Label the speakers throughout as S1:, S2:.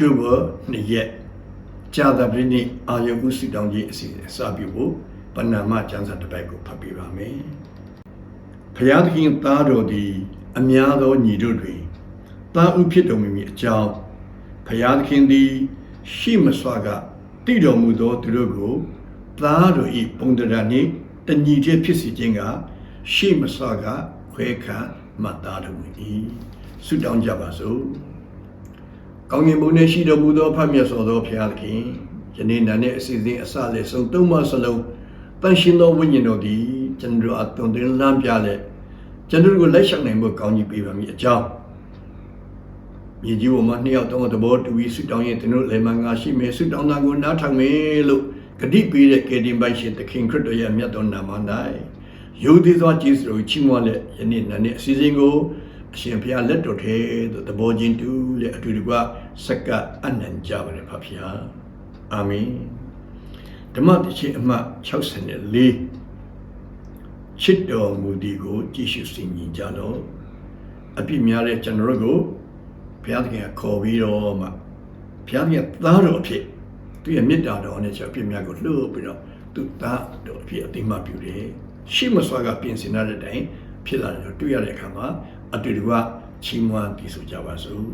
S1: တိုဘာ2ရက်ကြာသပတေးနေ့အာယုကုစီတောင်းကြီးအစီအစဉ်စပြုဖို့ပဏာမကျမ်းစာတစ်ပိုက်ကိုဖတ်ပြပါမယ်။ဖျားသခင်သားတော်သည်အများသောညီတို့တွင်သားဥဖြစ်တော်မူမည်အကြောင်းဖျားသခင်သည် ရှိမစွာကတည်တော်မူသောသူတို့ကိုသားတော်၏ပုံတရာနှင့်တညီတည်းဖြစ်စေခြင်းကရှိမစွာကခွဲခါမှတ်သားတော်မူ၏ဆုတောင်းကြပါစို့ ကောင်းကင်ဘုံ၌ရှိတော်မူသောဖတ်မြတ်စွာသောဘုရားသခင်ယနေ့နာနဲ့အစီအစဉ်အစလည်းဆုံးသုံးမစလုံးတန်ရှင်သောဝိညာဉ်တော်သည်ကျွန်တော်အသွင်သွင်းလမ်းပြလက်ကျွန်တော်ကိုလက်ရှောင်နိုင်ဖို့ကောင်းကြီးပေးပါမည်အကြောင်းမြေကြီးပေါ်မှာနှစ်ယောက်သုံးသဘောတူပြီးဆုတောင်းရင်ကျွန်တော်လည်းမငါရှိမယ်ဆုတောင်းတာကိုနားထောင်မယ်လို့ဂတိပေးတဲ့ကေတင်ပိုင်ရှင်သခင်ခရစ်တော်ရဲ့မြတ်တော်နာမ၌ယုံသေးစွာကျေးဇူးတော်ချီးမွမ်းလက်ယနေ့နာနဲ့အစီအစဉ်ကိုအရှင်ဘုရားလက်တော်ထဲသို့သဘောချင်းတူလက်အတူတကွ စက္ကအနံ့ကြပါれဖဖျားအာမင်ဓမ္မတခြင်းအမှတ်64ချစ်တော်မူသည်ကို ကြည့်ရှုစဉ်းကြကြတော့အပြစ်များတဲ့ကျွန်တော်တို့ကိုဘုရားသခင်ကခေါ်ပြီးတော့မှဘုရားသခင်သားတော်အဖြစ်သူရဲ့မေတ္တာတော်နဲ့ချက်အပြစ်များကိုလှုပ်ပြီးတော့သူသားတော်အဖြစ်အသိမှပြုတယ်ရှိမစွာကပြင်ဆင်ရတဲ့တိုင်ဖြစ်လာတယ်တွေ့ရတဲ့အခါမှာအတူတူကချီးမွမ်းပြီးဆိုကြပါစို့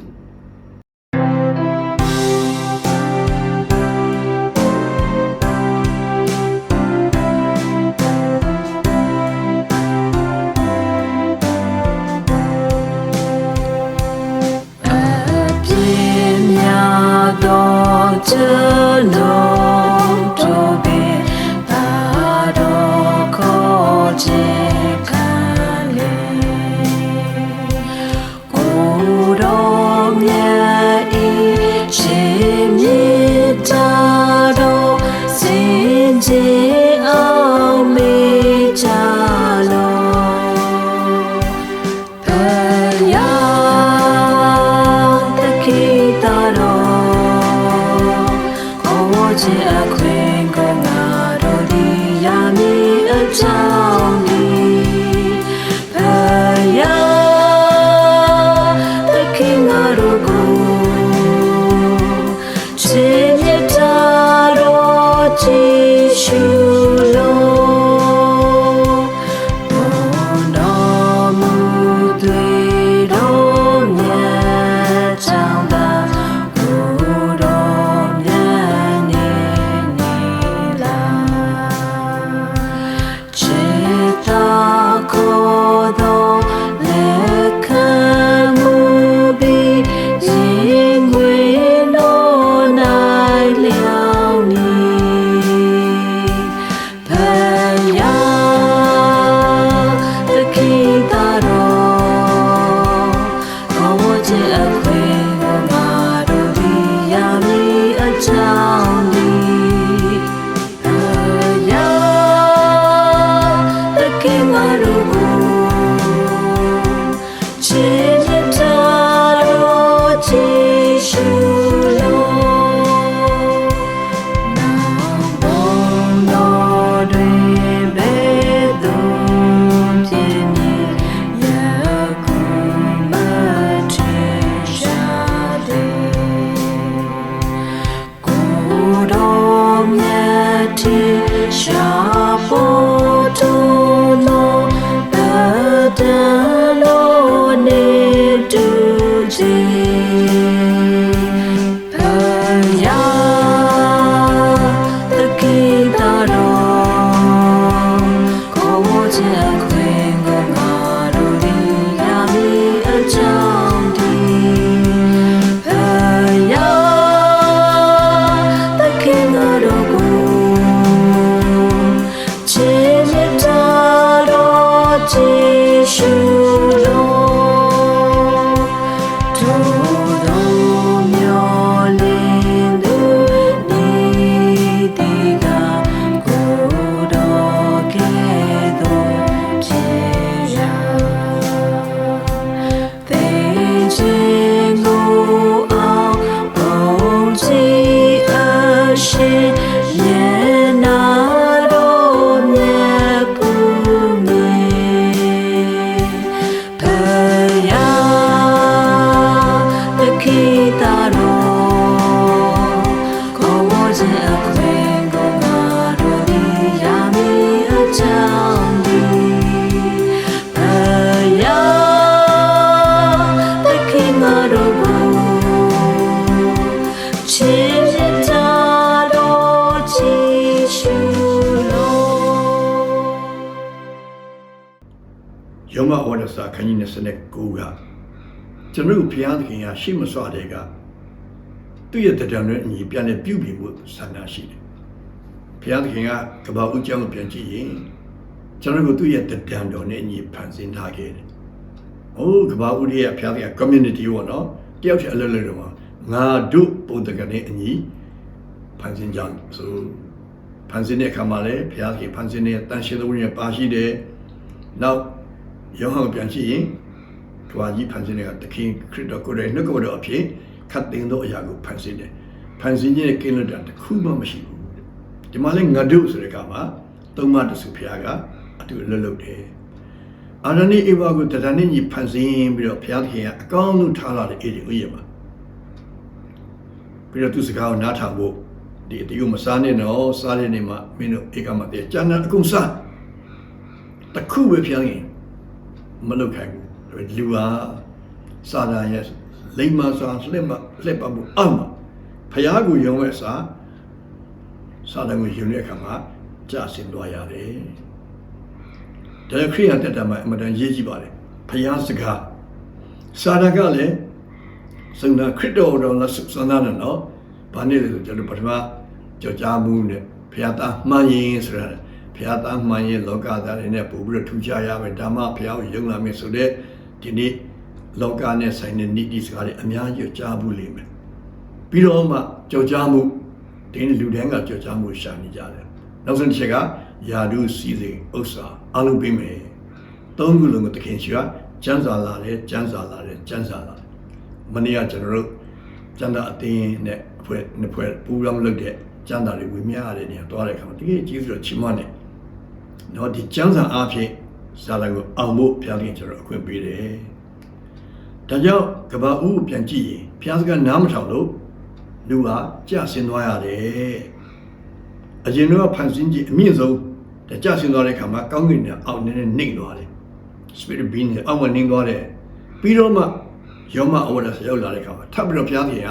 S2: အ
S1: ကျွန်တော်တို့ဘုရားသခင်ကရှေ့မစွာတဲ့ကသူ့ရဲ့တရားနဲ့အညီပြန်လဲပြုပြင်မှုဆန္ဒရှိတယ်ဘုရားသခင်ကကဘာဦးကျောင်းကိုပြန်ကြည့်ရင်ကျွန်တော်တို့သူ့ရဲ့တရားတော်နဲ့အညီဖန်ဆင်းထားခဲ့တယ်။အိုးကဘာဦးရဲ့ဘုရားသခင် community ပေါ့နော်တယောက်ချင်းအလွတ်လွတ်တော့မှာငါတို့ပုံတကနဲ့အညီဖန်ဆင်းကြဆိုဖန်ဆင်းတဲ့အခါမှာလည်းဘုရားသခင်ဖန်ဆင်းတဲ့တန်ရှင်တော်ရဲ့ပါရှိတယ်။နောက်ယောဟန်ပြန်ကြည့်ရင် ကဘာကြီးဖန်ဆင်းတဲ့ကသခင်ခရစ်တော်ကိုယ်တိုင်နှုတ်ကပတော်အဖြစ်ခတ်သိမ်းသောအရာကိုဖန်ဆင်းတယ်။ဖန်ဆင်းခြင်းရဲ့ကိလေသာတစ်ခုမှမရှိဘူး။ဒီမှာလည်းငါတို့ဆိုတဲ့ကမှာသုံးမတဆူဘုရားကအတူလွတ်လွတ်တယ်။အာရဏိဧဝကိုတရားနဲ့ညီဖန်ဆင်းပြီးတော့ဘုရားသခင်ကအကောင်းဆုံးထားလာတဲ့အေဒီဥယျာဉ်မှာပြီးတော့သူစကားကိုနားထောင်ဖို့ဒီအတီကိုမစားနဲ့တော့စားတဲ့နေ့မှာမင်းတို့ဧကမတည်းကျန်တဲ့အကုန်စားတခုပဲဖျောင်းရင်မလုပ်ခိုင်းဘူး လူဟာစာဒာရဲ့လိမ္မာစွာလှက်မလှက်ပါမှုအောက်မှာဖျားကိုယုံရဲ့စာစာဒာကိုယုံတဲ့အခါမှာကြာစင်သွားရတယ်ဒါခရိယတက်တာမှာအမှန်တန်ရေးကြည့်ပါလေဖျားစကားစာဒာကလည်းစုံနာခရစ်တော်တော်လားစုံနာတယ်နော်ဘာနဲ့လဲဆိုကျွန်တော်ပထမကြော်ကြားမှုနဲ့ဖျားသားမှန်ရင်ဆိုတာဖျားသားမှန်ရင်လောကသားတွေနဲ့ပို့ပြီးတော့ထူခြားရမယ်ဓမ္မဖျားကိုယုံလာမယ်ဆိုတဲ့ ဒီနေ့လောကနဲ့ဆိုင်တဲ့နိတိစကားတွေအများကြီးကြားဘူးလိမ့်မယ်ပြီးတော့မှကြော်ကြားမှုဒီနေ့လူတိုင်းကကြော်ကြားမှုရှာနေကြတယ်နောက်ဆုံးတစ်ချက်ကယာဒုစီစဉ်ဥစ္စာအလုံးပေးမယ်သုံးခုလုံးကိုတခင်ရှိကကျန်းစာလာတယ်ကျန်းစာလာတယ်ကျန်းစာလာတယ်မနေ့ကကျွန်တော်တို့ကျန်တာအတင်းနဲ့အဖွဲ့နှစ်ဖွဲ့ပူးပေါင်းလုပ်တဲ့ကျန်တာတွေဝင်မြရတဲ့နေရာတွားတဲ့အခါမှာတကယ်ကျေးဇူးတော်ချီးမွမ်းတယ်။တော့ဒီကျမ်းစာအားဖြင့် ဇာလာကိုအောင်ဖို့ဘုရားခင်ကျွန်တော်အခွင့်ပေးတယ်။ဒါကြောင့်ကဘာဦးပြန်ကြည့်ရင်ဘုရားစကားနားမထောင်လို့လူဟာကြာဆင်းသွားရတယ်။အရင်တော့ဖန်ဆင်းကြည့်အမြင့်ဆုံးတကြာဆင်းသွားတဲ့အခါမှာကောင်းကင်နဲ့အောက်နည်းနည်းနှိမ့်သွားတယ်။ spirit being နဲ့အောက်မှာနှိမ့်သွားတယ်။ပြီးတော့မှယောမအဝဒဆရောက်လာတဲ့အခါမှာထပ်ပြီးတော့ဘုရားခင်က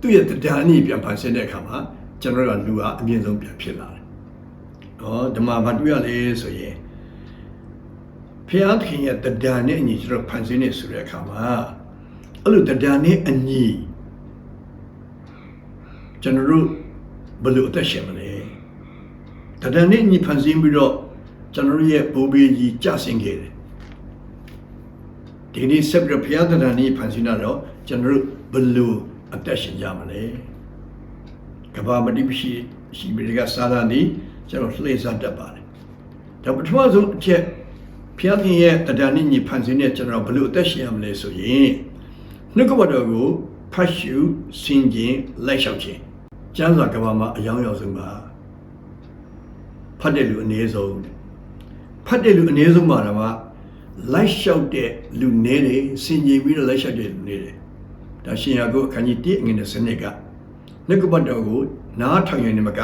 S1: သူ့ရဲ့တရားအနည်းပြန်ဖန်ဆင်းတဲ့အခါမှာကျွန်တော်တို့ကလူဟာအမြင့်ဆုံးပြန်ဖြစ်လာတယ်။ဟောဓမ္မဘာတွေ့ရလဲဆိုရင် ဘုရားခင်ရဲ့တရားနဲ့အညီကျွန်တော်ဖန်ဆင်းနေဆိုတဲ့အခါမှာအဲ့လိုတရားနဲ့အညီကျွန်တော်တို့ဘယ်လိုအသက်ရှင်မလဲ။တရားနဲ့အညီဖန်ဆင်းပြီးတော့ကျွန်တော်တို့ရဲ့ဘိုးဘေးကြီးကြဆင်းခဲ့တယ်။ဒီနေ့ဆက်ပြီးတော့ဘုရားတရားနဲ့ဖန်ဆင်းတော့ကျွန်တော်တို့ဘယ်လိုအသက်ရှင်ကြမလဲကဘာမတိရှိရှိပြီးကစာရန်ဒီကျွန်တော်လှည့်စားတတ်ပါတယ်ဒါပထမဆုံးအချက် ဖျားခင်ရဲ့တရားနည်းညီဖန်ဆင်းတဲ့ကျွန်တော်ဘယ်လိုအသက်ရှင်ရမလဲဆိုရင်နှုတ်ကပတော်ကိုဖတ်ရှုစင်ကျင်လိုက်လျှောက်ခြင်းကျမ်းစာကဘာမှာအယောင်ရောက်ဆုံးပါဖတ်တဲ့လူအနည်းဆုံးဖတ်တဲ့လူအနည်းဆုံးပါတော့လိုက်လျှောက်တဲ့လူနည်းတယ်စင်ကျင်ပြီးတော့လိုက်လျှောက်တဲ့လူနည်းတယ်ဒါရှင်ယာကုအခန်းကြီး1အငယ်20ကနှုတ်ကပတ်တော်ကိုနားထောင်ရနေမက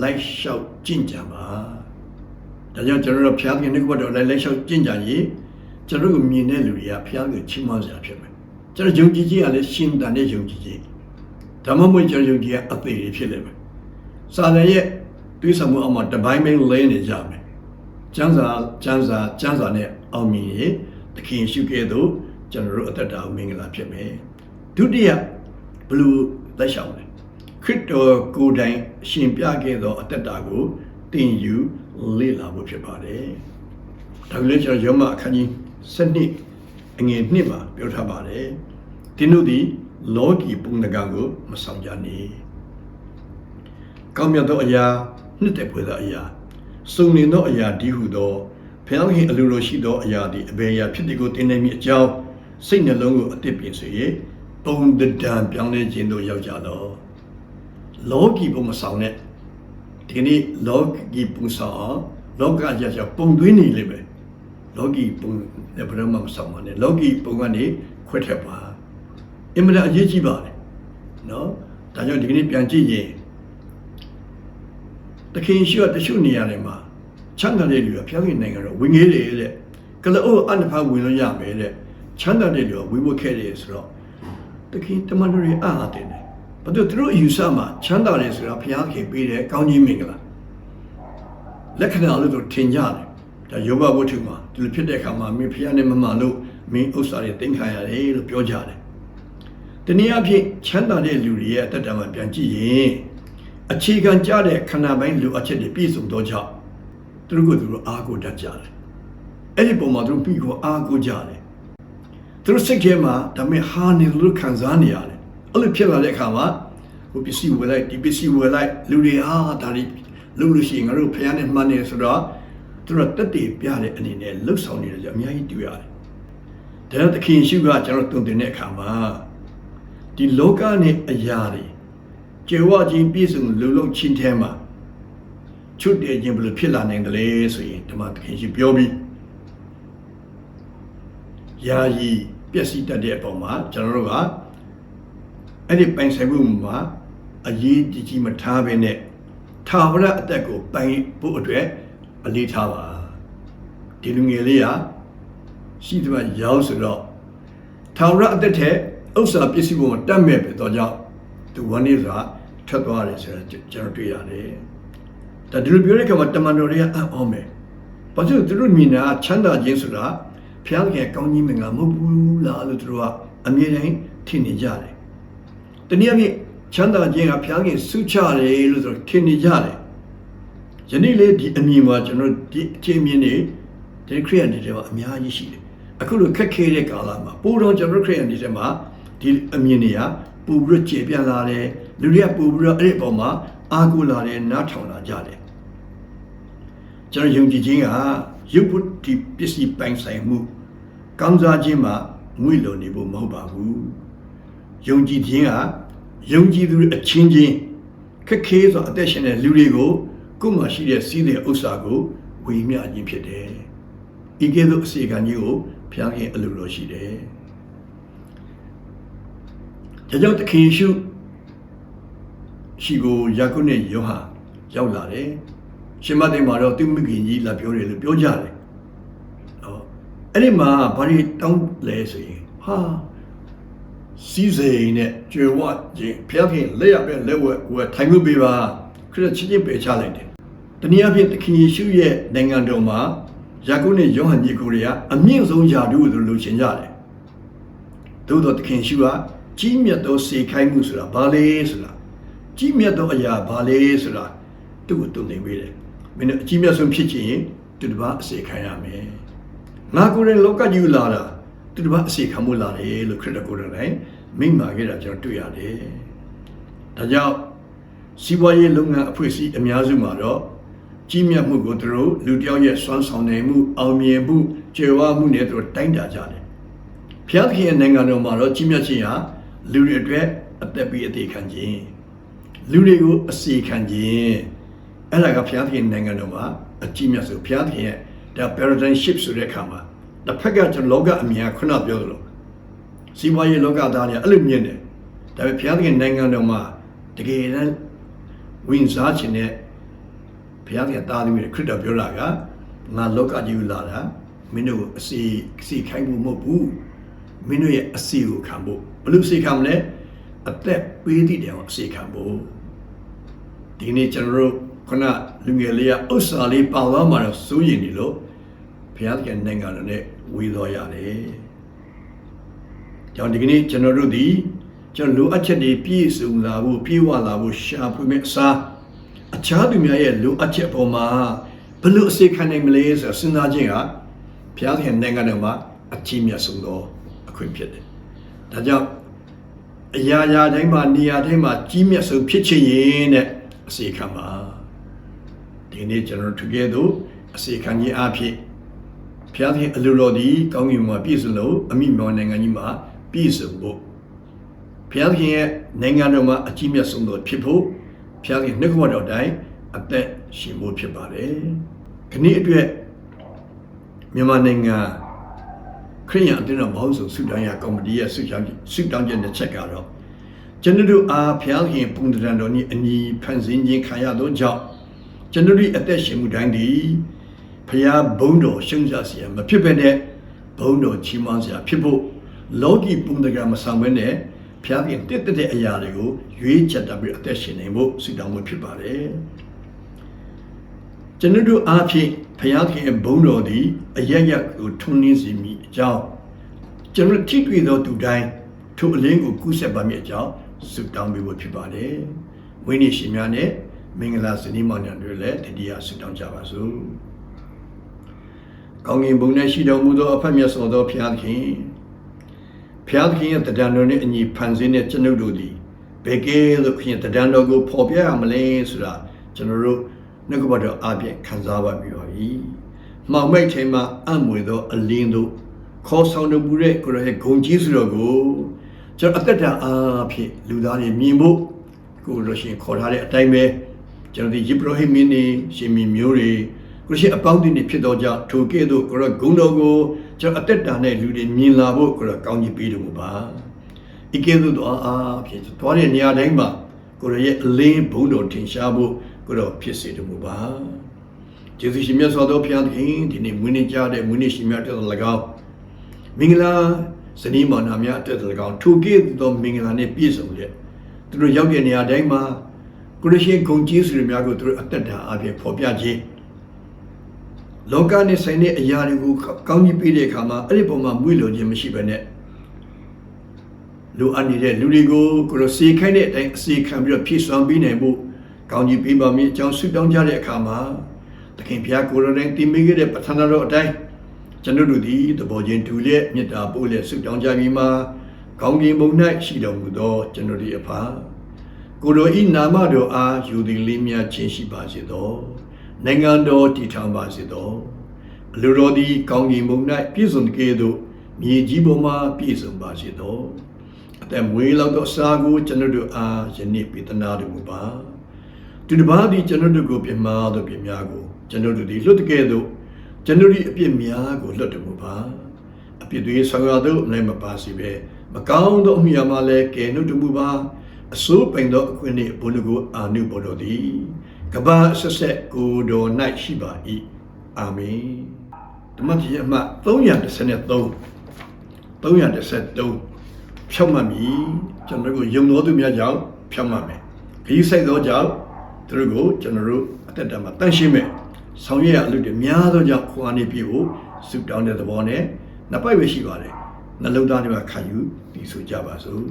S1: လိုက်လျှောက်ကြင်ကြံပါ ဒါကြောင့်ကျွန်တော်တို့ဖျားခင်နှုတ်ကပတ်တော်လိုက်လိုက်လျှောက်ကြင်ကြံရင်ကျွန်တော်တို့မြင်တဲ့လူတွေကဖျားကိုချီးမွမ်းစရာဖြစ်မယ်ကျွန်တော်ယုံကြည်ခြင်းကလည်းရှင်တန်တဲ့ယုံကြည်ခြင်းဒါမှမဟုတ်ကျွန်တော်ယုံကြည်ရအသေးတွေဖြစ်လိမ့်မယ်စာရရဲ့တွေးဆမှုအမှတပိုင်းပိုင်းလဲနေကြမယ်ကျမ်းစာကျမ်းစာကျမ်းစာနဲ့အောင်မြင်ရင်သခင်ရှုခဲ့သို့ကျွန်တော်တို့အသက်တာကိုမင်္ဂလာဖြစ်မယ်ဒုတိယဘလူလက်ဆောင်တယ်ခရစ်တော်ကိုယ်တိုင်ရှင်ပြခဲ့သောအသက်တာကိုသင်ယူ လေ့လာဖို့ဖြစ်ပါတယ်ဒါကလေးကျွန်တော်ယောမအခန်းကြီး7အငယ်1မှာပြောထားပါတယ်တင်းတို့သည်လောကီပုံနကံကိုမဆောင်ကြနေကောင်းမြတ်သောအရာနှစ်သက်ဖွယ်သောအရာစုံလင်သောအရာဒီဟုသောဖျောင်းခင်အလိုလိုရှိသောအရာသည်အဘယ်အရာဖြစ်သည်ကိုသင်နိုင်မည်အကြောင်းစိတ်နှလုံးကိုအသစ်ပြင်စေ၍ပုံတဒံပြောင်းလဲခြင်းတို့ရောက်ကြတော့လောကီပုံမဆောင်နဲ့ ဒီကနေ့လောကီပုံဆောင်လောကကြကြပုံသွင်းနေလိမ့်မယ်လောကီပုံနဲ့ဘယ်တော့မှမဆောင်ပါနဲ့လောကီပုံကနေခွဲထက်ပါအင်မတန်အရေးကြီးပါတယ်နော်ဒါကြောင့်ဒီကနေ့ပြန်ကြည့်ရင်တခင်ရှိရတချို့နေရာတွေမှာချမ်းသာတဲ့လူကဖျောင်းရင်နိုင်ငံတော့ဝင်ငေးတယ်တဲ့ကလအိုအန်ဖာဝင်လို့ရမယ်တဲ့ချမ်းသာတဲ့လူကဝေဖို့ခဲ့တယ်ဆိုတော့တခင်တမန်တော်တွေအားအတင်တယ် ဘာလို့သူတို့အယူဆမှာချမ်းသာတယ်ဆိုတော့ဘုရားခင်ပေးတယ်ကောင်းကြီးမင်္ဂလာလက္ခဏာလို့ဆိုထင်ကြတယ်ဒါယောဘဝတ္ထုမှာဒီလိုဖြစ်တဲ့အခါမှာမင်းဖျားနဲ့မမှန်လို့မင်းဥစ္စာတွေတင်ခံရတယ်လို့ပြောကြတယ်။တနည်းအားဖြင့်ချမ်းသာတဲ့လူတွေရဲ့အတ္တမှာပြန်ကြည့်ရင်အခြေခံကြတဲ့ခန္ဓာပိုင်းလူအချက်တွေပြည့်စုံတော့ကြောင့်သူတို့ကသူတို့အားကိုတတ်ကြတယ်။အဲ့ဒီပုံမှာသူတို့ပြီးကိုအားကိုကြတယ်။သူတို့စိတ်ထဲမှာဒါပေမဲ့ဟာနေလို့ခံစားနေရတယ်။ အဲ့လိုဖြစ်လာတဲ့အခါမှာဟိုပစ္စည်းဝယ်လိုက်ဒီပစ္စည်းဝယ်လိုက်လူတွေဟာဒါတွေလုပ်လို့ရှိရင်ငါတို့ဖျားနဲ့မှန်နေဆိုတော့သူတို့တက်တည်ပြတဲ့အနေနဲ့လှုပ်ဆောင်နေတယ်ကြအများကြီးတွေ့ရတယ်။ဒါတော့သခင်ရှုကကျွန်တော်တုံတင်တဲ့အခါမှာဒီလောကနဲ့အရာတွေကျေဝချင်းပြည့်စုံလူလုံးချင်းထဲမှာချွတ်တယ်ခြင်းဘယ်လိုဖြစ်လာနိုင်တယ်လဲဆိုရင်ဓမ္မသခင်ရှုပြောပြီးယာယီပျက်စီးတတ်တဲ့အပေါ်မှာကျွန်တော်တို့က အဲ့ဒီပိုင်ဆိုင်မှုမှာအရေးကြီးကြီးမထားဘဲနဲ့ထာဝရအသက်ကိုပိုင်ဖို့အတွက်အလေးထားပါဒီလူငယ်လေးကရှိသမျှရောက်ဆိုတော့ထာဝရအသက်ထဲဥစ္စာပစ္စည်းပေါ်မှာတတ်မဲ့ပဲတော့ကြောင့်သူဝန်းနေစွာထွက်သွားတယ်ဆိုတော့ကျွန်တော်တွေ့ရတယ်ဒါဒီလိုပြောတဲ့အခါမှာတမန်တော်တွေကအံ့ဩမယ်ဘာလို့သူတို့မြင်တာချမ်းသာခြင်းဆိုတာဘုရားသခင်ကောင်းကြီးမင်္ဂလာမဟုတ်ဘူးလားလို့သူတို့ကအမြဲတမ်းထင်နေကြတယ် တနည်းအားဖြင့်ချမ်းသာခြင်းကဘုရားခင်ဆုချတယ်လို့ဆိုထင်နေကြတယ်ယနေ့လေဒီအမြင်မှာကျွန်တော်ဒီအချင်းမြင်နေဒီခရိယန်တွေမှာအများကြီးရှိတယ်အခုလိုခက်ခဲတဲ့ကာလမှာပို့တော့ကျွန်တော်ခရိယန်တွေမှာဒီအမြင်တွေကပို့ပြီးတော့ကျေပြန့်လာတယ်လူတွေကပို့ပြီးတော့အဲ့ဒီအပေါ်မှာအာကိုလာတယ်နားထောင်လာကြတယ်ကျွန်တော်ယုံကြည်ခြင်းကရုပ်ပုတိပစ္စည်းပိုင်ဆိုင်မှုကောင်းစားခြင်းမှာငွေလုံနေဖို့မဟုတ်ပါဘူး ယုံကြည်ခြင်းကယုံကြည်သူအချင်းချင်းခက်ခဲစွာအသက်ရှင်တဲ့လူတွေကိုကိုယ်မှာရှိတဲ့စီးတဲ့ဥစ္စာကိုဝေမျှခြင်းဖြစ်တယ်။ဤကဲ့သို့အစီခံကြီးကိုဖျားခင်အလိုလိုရှိတယ်။ဒါကြောင့်သခင်ယေရှုရှိကိုယာကုပ်နဲ့ယောဟန်ရောက်လာတယ်။ရှင်မသိမှာတော့သူမိခင်ကြီးလာပြောတယ်လို့ပြောကြတယ်။ဟောအဲ့ဒီမှာဘာတွေတောင်းလဲဆိုရင်ဟာ စီးစိမ်နဲ့ကြွယ်ဝခြင်းဖျားခင်လက်ရပဲလက်ဝဲဝဲထိုင်မှုပေးပါခရစ်ချင်းချင်းပေချလိုက်တယ်။တနည်းအားဖြင့်သခင်ယေရှုရဲ့နိုင်ငံတော်မှာယာကုပ်နဲ့ယောဟန်ကြီးကိုတွေကအမြင့်ဆုံးယာတုလို့လို့ရှင်ကြတယ်။သို့တော့သခင်ယေရှုကကြီးမြတ်သောစေခိုင်းမှုဆိုတာဘာလဲဆိုတာကြီးမြတ်သောအရာဘာလဲဆိုတာသူ့ကိုတုံနေပေးတယ်။မင်းတို့အကြီးမြတ်ဆုံးဖြစ်ခြင်းသူတစ်ပါးအစေခိုင်းရမယ်။ငါကိုယ်ရဲ့လောကကြီးလာတာ သူတစ်ပါးအစေခံမှုလာတယ်လို့ခရစ်တော်ကိုယ်တိုင်မိန့်မာခဲ့တာကျွန်တော်တွေ့ရတယ်။ဒါကြောင့်စီးပွားရေးလုပ်ငန်းအဖွဲ့အစည်းအများစုမှာတော့ကြီးမြတ်မှုကိုသူတို့လူတစ်ယောက်ရဲ့စွမ်းဆောင်နိုင်မှုအောင်မြင်မှုကျေဝမှုနဲ့သူတို့တိုင်းတာကြတယ်။ဖျားသခင်ရဲ့နိုင်ငံတော်မှာတော့ကြီးမြတ်ခြင်းဟာလူတွေအတွက်အသက်ပေးအသေးခံခြင်းလူတွေကိုအစီခံခြင်းအဲ့ဒါကဘုရားသခင်နိုင်ငံတော်မှာအကြီးမြတ်ဆုံးဘုရားသခင်ရဲ့ဒါ paradigm shift ဆိုတဲ့အခါမှာ တစ်ဖက်ကကျွန်တော်လောကအမြင်ခုနပြောသလိုစီးပွားရေးလောကသားတွေအဲ့လိုမြင်တယ်ဒါပေမဲ့ဘုရားသခင်နိုင်ငံတော်မှာတကယ်တမ်းဝင်စားခြင်းနဲ့ဘုရားသခင်သားသမီးတွေခရစ်တော်ပြောတာကငါလောကကြီးကိုလာတာမင်းတို့အစီအစီခိုင်းမှုမဟုတ်ဘူးမင်းတို့ရဲ့အစီကိုခံဖို့ဘယ်လိုစီခံမလဲအသက်ပေးသည့်တောင်အစီခံဖို့ဒီနေ့ကျွန်တော်တို့ခုနလူငယ်လေးကဥစ္စာလေးပါသွားမှတော့စိုးရင်ဒီလို့ ဘုရားသခင်နိုင်ငံတော်နဲ့ဝေတော်ရတယ်။ကြောင့်ဒီကနေ့ကျွန်တော်တို့ဒီကျွန်တော်လိုအပ်ချက်တွေပြည့်စုံလာဖို့ပြည့်ဝလာဖို့ရှာဖွေမဲ့အစားအခြားသူများရဲ့လိုအပ်ချက်ပေါ်မှာဘယ်လိုအစိခံနိုင်မလဲဆိုစဉ်းစားခြင်းကဘုရားသခင်နိုင်ငံတော်မှာအကြီးမြတ်ဆုံးသောအခွင့်ဖြစ်တယ်။ဒါကြောင့်အရာရာတိုင်းမှာနေရာတိုင်းမှာကြီးမြတ်ဆုံးဖြစ်ခြင်းရင်တဲ့အစီခံပါဒီနေ့ကျွန်တော်တို့တကယ်တော့အစီခံခြင်းအဖြစ် ဘုရားသခင်အလိုတော်ဒီကောင်းကင်မှာပြည့်စုံလို့အမိမောင်နိုင်ငံကြီးမှာပြည့်စုံဖို့ဘုရားသခင်ရဲ့နိုင်ငံတော်မှာအကြီးမြတ်ဆုံးသောဖြစ်ဖို့ဘုရားသခင်နှုတ်ကပတော်တိုင်းအသက်ရှင်ဖို့ဖြစ်ပါတယ်ခဏအတွက်မြန်မာနိုင်ငံခရိယန်အတင်းတော်ဘောင်းစုဆုတောင်းရကော်မတီရဲ့ဆုတောင်းဆုတောင်းချက်တစ်ချက်ကတော့ကျွန်တော်တို့အားဘုရားခင်ပုံတရံတော်ဤအညီဖန်ဆင်းခြင်းခံရသောကြောင့်ကျွန်တော်တို့အသက်ရှင်မှုတိုင်းဒီ ဖရာဘုံတော်ရှုံကြစရာမဖြစ်ပဲနဲ့ဘုံတော်ချီးမွမ်းစရာဖြစ်ဖို့လောကီပုံတကမဆောင်ဘဲနဲ့ဖျားပြင်တက်တက်တဲ့အရာတွေကိုရွေးချယ်တတ်ပြီးအသက်ရှင်နိုင်ဖို့ဆုတောင်းဖို့ဖြစ်ပါတယ်ကျွန်ုပ်တို့အားဖြင့်ဖျားခင်ဘုံတော်သည်အရရက်ကိုထွန်းနှင်းစေမိအကြောင်းကျွန်တော်ထိတွေ့သောသူတိုင်းထိုအလင်းကိုကူးဆက်ပါမည်အကြောင်းဆုတောင်းပေးဖို့ဖြစ်ပါတယ်ဝိနည်းရှင်များနဲ့မင်္ဂလာဇနီးမောင်နှံတို့လည်းတတိယဆုတောင်းကြပါစို့ ကောင်းကင်ဘုံ၌ရှိတော်မူသောအဖက်မြတ်စွာသောဘုရားသခင်ဘုရားသခင်ရဲ့တဒံတော်နှင့်အညီဖန်ဆင်းတဲ့ကျွန်ုပ်တို့သည်ဘယ်ကဲသို့ဖြင့်တဒံတော်ကိုဖော်ပြရမလဲဆိုတာကျွန်တော်တို့နှုတ်ကပတ်တော်အပြင်ခံစားပါပြီပါ၏။မှောင်မိတ်ချိန်မှာအံ့မွေသောအလင်းတို့ခေါ်ဆောင်တော်မူတဲ့ကိုယ်ရဲ့ဂုံကြီးစွာတော်ကိုကျွန်တော်အသက်တာအားဖြင့်လူသားတွေမြင်ဖို့ကိုယ်လိုရှင်ခေါ်ထားတဲ့အတိုင်းပဲကျွန်တော်ဒီယေဘရဟိမင်းနေရှင်မီမျိုးတွေ ကိုရှိအပေါင်းအသင်းတွေဖြစ်တော့ကြောင့်ထိုကဲ့သို့ကိုယ်ဂုံတော်ကိုကျွန်တော်အသက်တာနဲ့လူတွေမြင်လာဖို့ကိုယ်ကောင်းကြီးပေးတော်မူပါဤကဲ့သို့သောအားဖြင့်သွားတဲ့နေရာတိုင်းမှာကိုယ်ရဲ့အလင်းဘုံတော်ထင်ရှားဖို့ကိုယ်တော်ဖြစ်စေတော်မူပါကျေးဇူးရှင်မြတ်စွာသောဘုရားသခင်ဒီနေ့မွေးနေ့ကြတဲ့မွေးနေ့ရှင်မြတ်တဲ့၎င်းမင်္ဂလာဇနီးမောင်နှံများတဲ့၎င်းထိုကဲ့သို့သောမင်္ဂလာနဲ့ပြည့်စုံတဲ့သူတို့ရောက်တဲ့နေရာတိုင်းမှာကိုရရှိဂုံကျေးဇူးတွေများကိုသူတို့အသက်တာအပြင်ဖော်ပြခြင်း လောကနဲ့ဆိုင်တဲ့အရာတွေကိုကောင်းကြီးပေးတဲ့အခါမှာအဲ့ဒီပုံမှာမွေ့လို့ခြင်းမရှိဘဲနဲ့လူအပ်နေတဲ့လူတွေကိုကိုရစီခိုင်းတဲ့အတိုင်းအစီခံပြီးတော့ဖြည့်စွမ်းပေးနိုင်ဖို့ကောင်းကြီးပေးပါမည်အကြောင်းဆုတောင်းကြတဲ့အခါမှာသခင်ဖျားကိုယ်တော်တိုင်တည်မိခဲ့တဲ့ပဋ္ဌာန်းတော်အတိုင်းကျွန်တော်တို့သည်တဘောချင်းတူလျက်မေတ္တာပို့လျက်ဆုတောင်းကြပြီးမှကောင်းကင်ဘုံ၌ရှိတော်မူသောကျွန်တော်တို့အဖာကိုယ်တော်ဤနာမတော်အားယူသည်လေးမြတ်ခြင်းရှိပါစေသော နိုင်ငံတော်တည်ထောင်ပါစေသောအလိုတော်သည်ကောင်းကင်ဘုံ၌ပြည့်စုံကဲ့သို့မြေကြီးပေါ်မှာပြည့်စုံပါစေသောအသက်မွေးလောက်သောအစာကိုကျွန်တော်တို့အားယနေ့ပေးသနာတော်မူပါသူတစ်ပါးသည်ကျွန်တော်တို့ကိုပြမာသောပြများကိုကျွန်တော်တို့သည်လွတ်တကဲ့သို့ကျွန်တော်တို့အပြစ်များကိုလွတ်တော်မူပါအပြစ်တွေဆောင်ရသောနိုင်မပါစေပဲမကောင်းသောအမှုရာမှလည်းကယ်နှုတ်တော်မူပါအစိုးပိုင်သောအခွင့်နှင့်ဘုန်းကိုအာနုဘော်တော်သည် ကဘာဆက်ဆက်ကိုတော်၌ရှိပါ၏အာမင်ဓမ္မကြီးအမှတ်333 333ဖြောက်မှတ်မည်ကျွန်တော်တို့ယုံတော်သူများကြောင့်ဖြောက်မှတ်မယ်ခရီးဆိုင်သောကြောင့်သူတို့ကိုကျွန်တော်တို့အသက်တာမှာတန့်ရှင်းမယ်ဆောင်ရွက်ရအလုပ်တွေများသောကြောင့်ခွာနေပြီကိုစုတောင်းတဲ့သဘောနဲ့နှစ်ပိုက်ပဲရှိပါတယ်နှလုံးသားထဲမှာခံယူပြီးဆိုကြပါစို့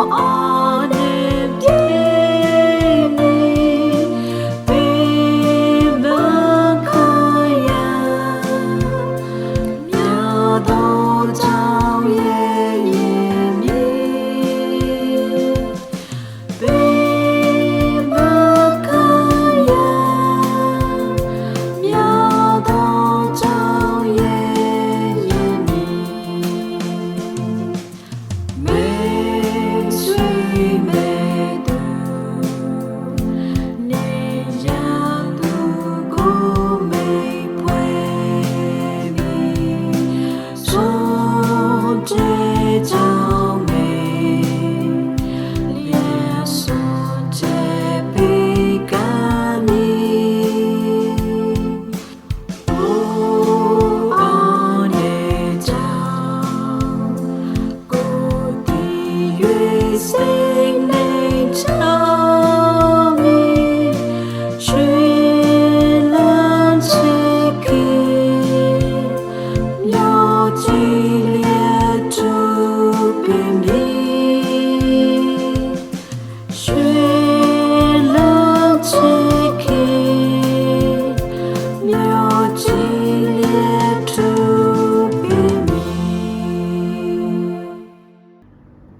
S2: ကို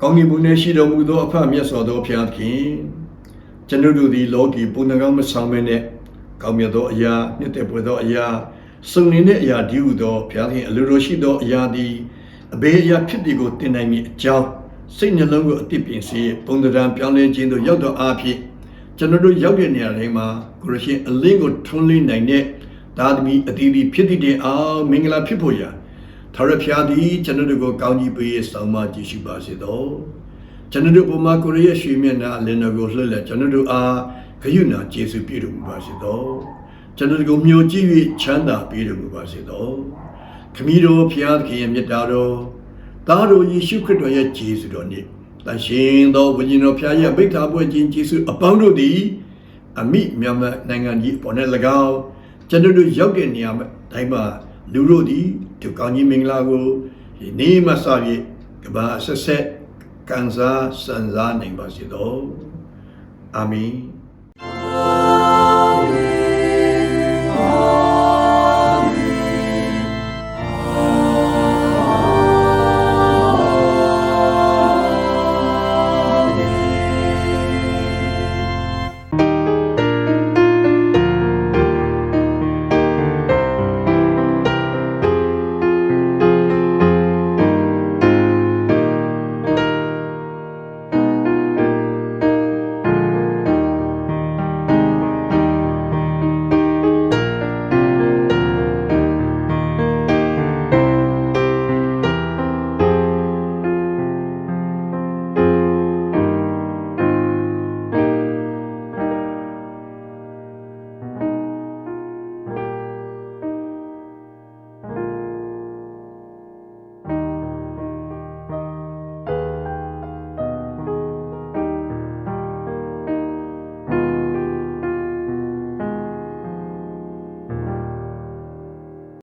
S1: ကောင်းကင်ဘုံနဲ့ရှိတော်မူသောအဖမြတ်စွာသောဘုရားသခင်ကျွန်ုပ်တို့သည်လောကီပုံနှကောင်းမဆောင်မဲနဲ့ကောင်းမြတ်သောအရာနှစ်သက်ပွေသောအရာစုံနေတဲ့အရာဒီဟုသောဘုရားသခင်အလိုတော်ရှိသောအရာသည်အဘေးအရာဖြစ်သည်ကိုတင်နိုင်မည်အကြောင်းစိတ်နှလုံးကိုအတိပြင်စေပုံသဏ္ဍာန်ပြောင်းလဲခြင်းသို့ရောက်သောအားဖြင့်ကျွန်တော်တို့ရောက်တဲ့နေရာတိုင်းမှာကိုရရှင်အလင်းကိုထွန်းလင်းနိုင်တဲ့သာသမီအတီးတီဖြစ်သည့်တဲ့အောင်မင်္ဂလာဖြစ်ဖို့ရာ ထာဝရဘုရားသည်ကျွန်တော်တို့ကိုကောင်းကြီးပေးဆောင်မကြည့်ရှုပါစေသောကျွန်တော်တို့ဘုမာကိုရရဲ့ရွှေမျက်နှာအလင်းတော်ကိုလှည့်လည်ကျွန်တော်တို့အားဂရုဏာကျေးဇူးပြုတော်မူပါစေသောကျွန်တော်တို့ကိုမျှော်ကြည့်၍ချမ်းသာပေးတော်မူပါစေသောခမည်းတော်ဘုရားသခင်ရဲ့မြတ်တာတော်သားတော်ယေရှုခရစ်တော်ရဲ့ကျေးဇူးတော်နှင့်တန်ရှင်သောဝိညာဉ်တော်ဘုရားရဲ့ဗိတ်တာပွဲခြင်းကျေးဇူးအပေါင်းတို့သည်အမိမြန်မာနိုင်ငံကြီးပေါ်၌၎င်းကျွန်တော်တို့ရောက်တဲ့နေရာတိုင်းမှာ လူတို့သည်ဒီကောင်းကြီးမင်္ဂလာကိုဒီနေ့မှစပြီးကဘာဆက်ဆက်ကန်စားစံစားနိုင်ပါစေသောအာမင်